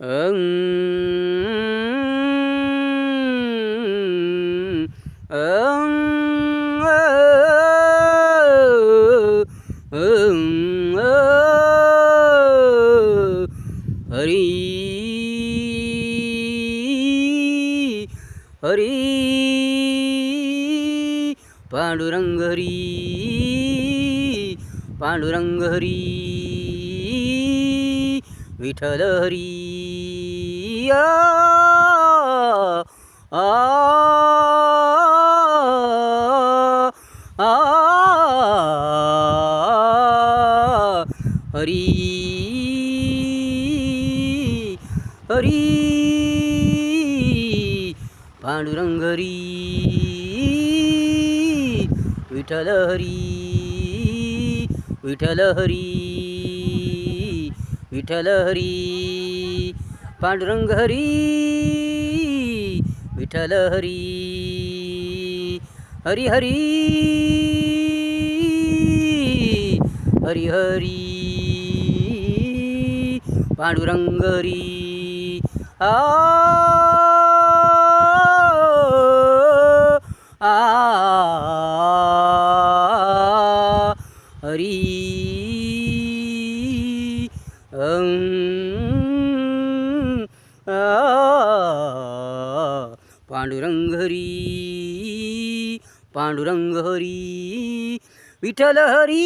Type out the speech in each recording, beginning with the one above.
अं, अं, अं, अं, हरी हरी पांडुरंग हरी पांडुरंग आ, हरी हरी पांडुरंग हरी विठ्ठल हरी विठ्ठल हरी विठ्ठल हरी पांडुरंग हरी विठ्ठल हरी हरी हरी हरी हरी पांडुरंग हरी आ आ पांडुरंग हरी पांडुरंग हरी विठ्ठल हरी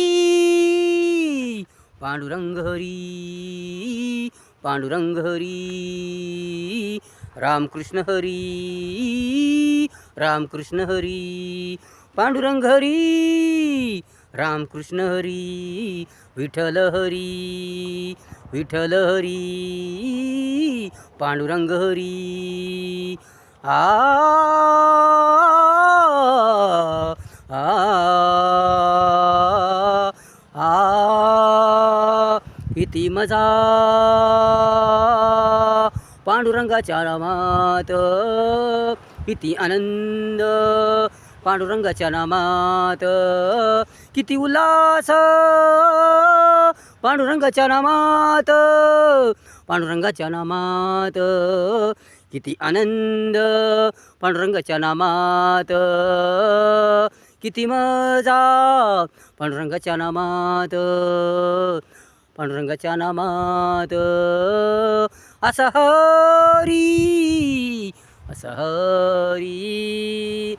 पांडुरंग हरी पांडुरंग हरी रामकृष्ण हरी रामकृष्ण हरी पांडुरंग हरी रामकृष्ण हरी विठ्ठल हरी विठ्ठल हरी पांडुरंग हरी आ आ आ किती मजा. पांडुरंगाच्या नामात किती आनंद. पांडुरंगाच्या नामात किती उल्हास. पांडुरंगाच्या नामात पांडुरंगाच्या नामात किती आनंद. पांडुरंगाच्या नामात. किती मजा. पांडुरंगाच्या नामात. पांडुरंगाच्या नामात. असं हरी. असा हरी.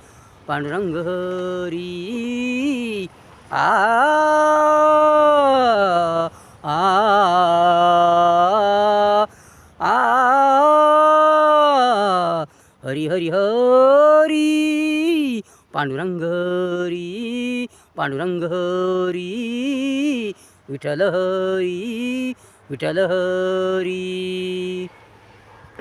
पांडुरंग हरी. आ. हरी हरी हरी. पांडुरंग हरी पांडुरंग हरी. विठ्ठल हरी विठ्ठल हरी.